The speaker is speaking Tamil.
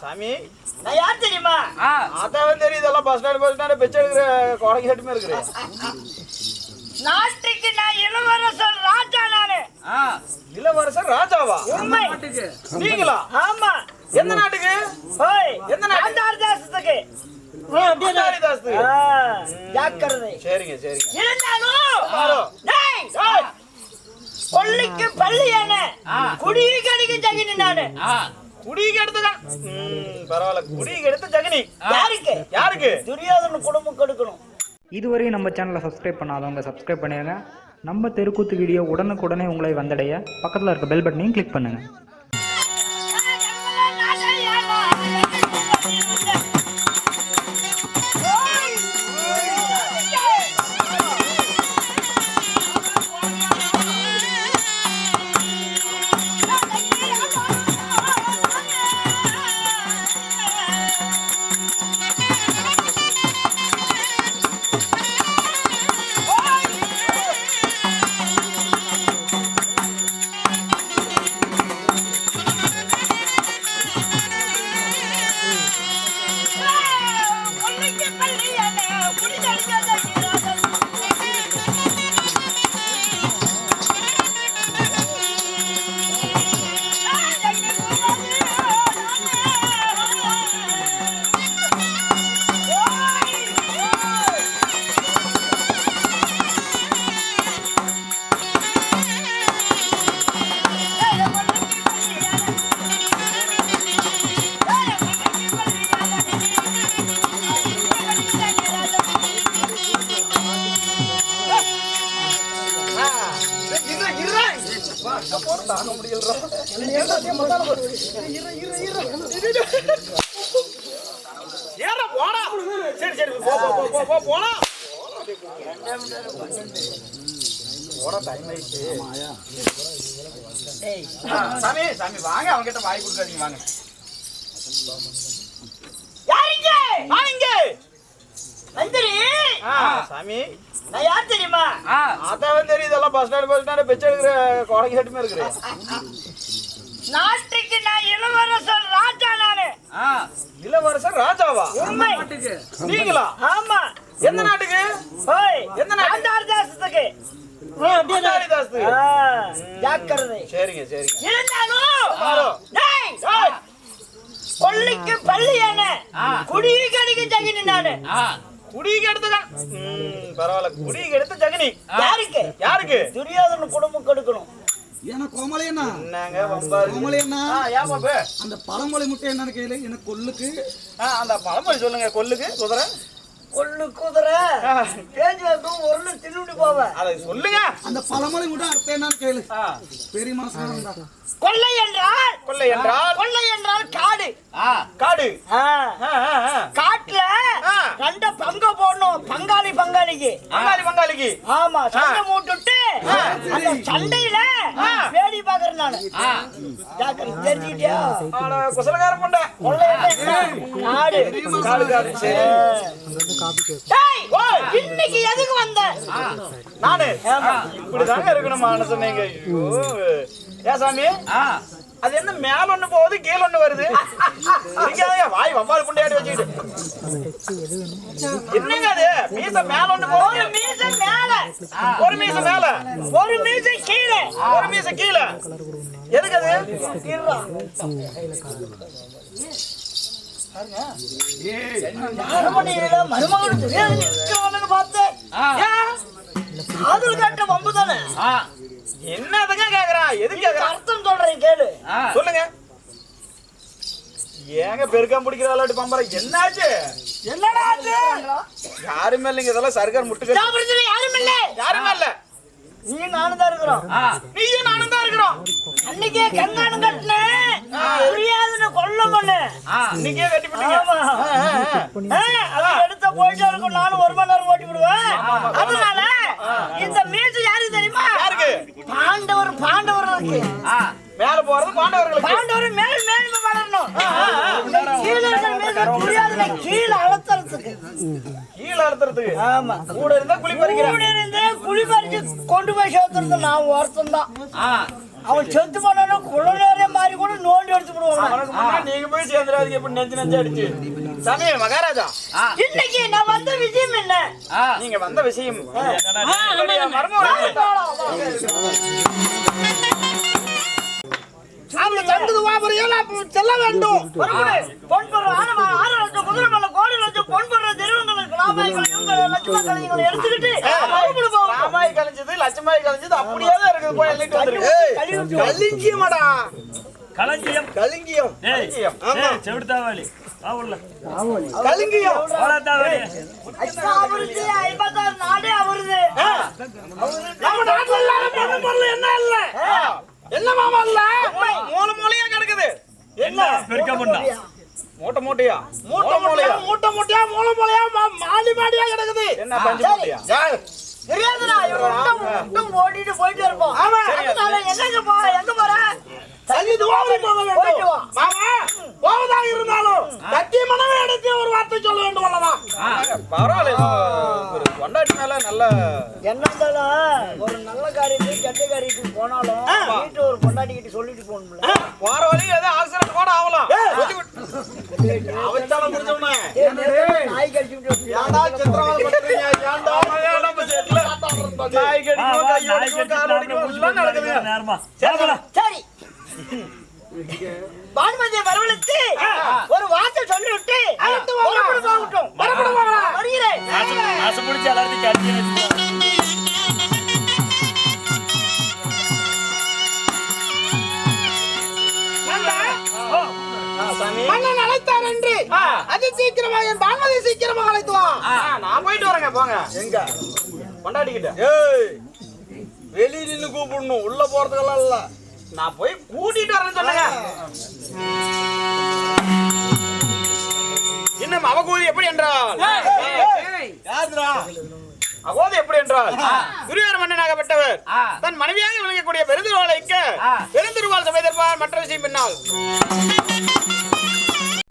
சாமி. நான் யார் தெரியுமா? அதான் தெரியுது எல்லாம் பஸ் ஸ்டாண்ட் பஸ் ஸ்டாண்ட் பிச்சை எடுக்கிற குழந்தை கட்டுமே இருக்கிறேன் நாட்டுக்கு நான் இளவரசர் ராஜா நானு. ஆ. இளவரசர் ராஜாவா? உண்மை. நீங்களா? ஆமா. எந்த நாட்டுக்கு? ஓய் எந்த நாடு? காந்தார் தேசத்துக்கு ஜாக்கிரதை. சரிங்க சரிங்க. இருந்தாலும் கொள்ளைக்கு பள்ளி என்ன? ஆ. குடியை கடிக்க தகினி நானு. ஆ. குடிக்கு எடுத்துதான் ம், பரவாயில்ல. குடிக்கு எடுத்து ஜெகனி. யாருக்கு? யாருக்கு? துரியோதன குடும்பம் கொடுக்கணும். இதுவரை நம்ம சேனலை சப்ஸ்கிரைப் பண்ணாதவங்க சப்ஸ்கிரைப் பண்ணிடுங்க நம்ம தெருக்கூத்து வீடியோ உடனுக்குடனே உங்களை வந்தடைய. பக்கத்தில் இருக்க பெல் பட்டனையும் கிளிக் பண்ணுங்கள் முடியலடா. ஏன்டா நீ மத்தால போற? இரு, இரு, இரு. இரு, இரு. ஏறா, போடா. சரி சரி போ போ போ போ போ போலாம் போடா டைம் ஆயிடுச்சு ஆ, சாமி சாமி வாங்க அவன்கிட்ட வாய் கொடுக்காதீங்க வாங்க யாருங்க வாங்க மந்திரி ஆ, சாமி நான் யார் தெரியுமா? அதான் தெரியுது எல்லாம் பஸ் ஸ்டாண்ட் பஸ் ஸ்டாண்ட் பிச்சை எடுக்கிற குழந்தை கட்டுமே இருக்கிறேன். நாட்டுக்கு நான் இளவரசர் ராஜா நானு. இளவரசர் ராஜாவா? உண்மை. நீங்களா? ஆமா. எந்த நாட்டுக்கு? ஓய் எந்த நாடு? காந்தார் தேசத்துக்கு சரிங்க சரிங்க. இருந்தாலும் கொள்ளைக்கு பள்ளி என்ன? ஆ. குடியை கடிக்க தகினி நானு குடிக்கு எடுத்துதான் ம், பரவாயில்ல. குடிக்கு எடுத்து ஜெகனி யாருக்கு? யாருக்கு? துரியோதன குடும்பம் கொடுக்கணும். ஏன்னா கோமலையண்ணா? கோமலையண்ணா. ஆ, ஏன் பாப்பு? அந்த பழமொழி முட்டை என்னன்னு கேளு. எனக்கு கொல்லுக்கு ஆ, அந்த பழமொழி சொல்லுங்க. கொல்லுக்கு குதிரை. கொள்ளு குதிரை. ஆ. பேஞ்சு வைக்கும் ஒரு தின்னுட்டு போவ. அதை சொல்லுங்க. அந்த பழமொழி முட்டை அர்த்தம் என்னன்னு கேளு. பெரிய மனசாரா கொள்ளை என்றால் கொள்ளை என்றால்? கொள்ளை என்றால் காடு. ஆ. காடு ரெண்ட பங்க போடணும். பங்காளி பங்காளிக்கு. பங்காளி பங்காளிக்கு. ஆமா சண்டை மூட்டுட்டு அந்த சண்டையில வேடி பாக்குறேன் நானு. தெரிஞ்சுக்கிட்டியா? காடு சரி. டேய், இன்னைக்கு எதுக்கு வந்த? நானு? இப்படிதாங்க இருக்கணும் மனசு நீங்க ஐயோ. ஏன் சாமி? அது என்ன மேல ஒண்ணு போகுது கீழ ஒண்ணு வருது? வாய் வவ்வால் புண்டையாடி வச்சுக்கிட்டு. என்னங்க அது? மீச மேல ஒண்ணு ஒரு போகுது மீச மேல. ஒரு மீச மேல. ஒரு மீச கீழே. ஒரு மீச கீழ. எதுக்கு அது? மருமகன் பார்த்தேன். கேட்ட வம்பு தானே? என்னதுங்க கேக்குறான் எதுக்கு கேக்குறான் அர்த்தம் சொல்றேன் கேளு. சொல்லுங்க. ஏங்க பெருக்கம் பிடிக்கிற விளையாட்டு பம்பர என்னாச்சு? என்னடா அது? யாருமே இல்லைங்க இதெல்லாம் சர்க்கார் முட்டுக்க யாரும் இல்ல. யாருமே இல்ல. நீ நானும் தான் இருக்கிறோம். நீயும் நானும் தான் இருக்கிறோம். அன்னைக்கே கங்காணம் கட்டினேன் புரியாதுன்னு கொல்ல பண்ணு ஆ இன்னைக்கே கட்டி எடுத்த போயிட்டு இருக்கும் நானும் ஒரு மணி நேரம் ஓட்டி விடுவேன் அதனால இந்த மீசு யாருக்கு தெரியுமா யாருக்கு பாண்டவர் பாண்டவர் இருக்கு ஆ மேல போறது பாண்டவர்களுக்கு. பாண்டவர் மேல் மேல் வளரணும் கீழே புரியாதுல அழுத்தறதுக்கு. கீழே அறுத்துறதுக்கு ஆமா. கூட இருந்தா குழி பறிக்கிறேன் கூட இருந்து குழி பறிச்சு கொண்டு போய் சேர்த்துறது நான் ஒருத்தன் தான். ஆ. அவன் செத்து போனானா குழந்தைய மாதிரி கூட நோண்டி எடுத்து முன்னாடி நீங்க போய் சேர்ந்துடாதீங்க இப்படி நெஞ்சு நெஞ்சு அடிச்சு. சாமி மகாராஜா. இன்னைக்கு நான் வந்த விஷயம் என்ன? நீங்க வந்த விஷயம். அவனை கண்டது வாபரையில் செல்ல வேண்டும். பொன் பொருள் ஆறு ஆறு லட்சம் குதிரை மேல கோடி லட்சம் பொன் பொருள் தெருவங்களுக்கு லட்சமாக்களையும் எடுத்துக்கிட்டு. ராமாய் கழிஞ்சது லட்சமாய் கழிஞ்சது அப்படியே தான் இருக்குது போய் எழுதிட்டு வந்துருக்கு. கலிங்கியமாடா களஞ்சியம் கலிங்கியம் செவிடுத்தாவாளி வா உள்ள. கலிங்கியம் நாடே அவருது. நம்ம நாட்டுல பொண்ணு பொருள் என்ன இல்ல? என்ன மாமா இல்ல? மூல மூலையா கிடக்குது. என்ன? பெருக்க பண்ணா? மூட்டை மூட்டையா? மூட்டை மூட்டையா? மூட்டை மூட்டையா? மூல மூலையா மாடி மாடியா கிடக்குது. என்ன பஞ்சு மூட்டையா? தெரியாதுடா இவன் ஓடிட்டு போயிட்டு இருப்போம் ஆமா. அதனால என்னங்க போ எங்க போற? சரி. துவாரி போக வேண்டும். மாமா இருந்தாலும் கட்டி மனமே எடுத்து ஒரு வார்த்தை சொல்ல வேண்டும் அல்லவா? பரவாயில்ல. நல்ல என்ன இருந்தாலும் போனாலும் வீட்டு ஒரு பொண்டாட்டிக்கிட்ட சொல்லிட்டு போகணும்ல. போற வழி ஏதோ ஆக்சிடென்ட் கூட ஆகலாம். அவச்சாலம் முடிச்சவனே ஏய், நேத்து நாய் கடிச்சு விட்டு ஏன்டா சித்திரவதை பண்றீங்க? ஏன்டா மலையாளம் செட்ல நாய் கடிக்கும் கை அடிக்கும் கால் அடிக்கும் எல்லாம் நடக்குது. நேரமா. சரி. பானுமதியை வரவழைத்து ஒரு வார்த்தை போகட்டும். புறப்பட்டு போகலாம். வருகிறேன். பிடிச்ச எல்லாத்தையும் கட்டி அதி சீக்கிரமா என் பான்மதி சீக்கிரமா அழைத்து வா. நான் போயிட்டு வரேங்க போங்க. எங்க? கொண்டாடிக்கிட்ட ஏய் வெளிய நின்னு கூப்பிடணும். உள்ள போறதுக்கெல்லாம் இல்ல. நான் போய் கூட்டிட்டு வரேன்னு சொன்னேங்க. இன்னும் அவகூதி எப்படி என்றால்? யாருடா? அகோதி எப்படி என்றால் துரியார் மன்னனாகப்பட்டவர் தன் மனைவியாக விளங்கக்கூடிய பெருந்திருவாளைக்கு பெருந்திருவாள் சமேதற்பார் மற்ற விஷயம் பின்னால்.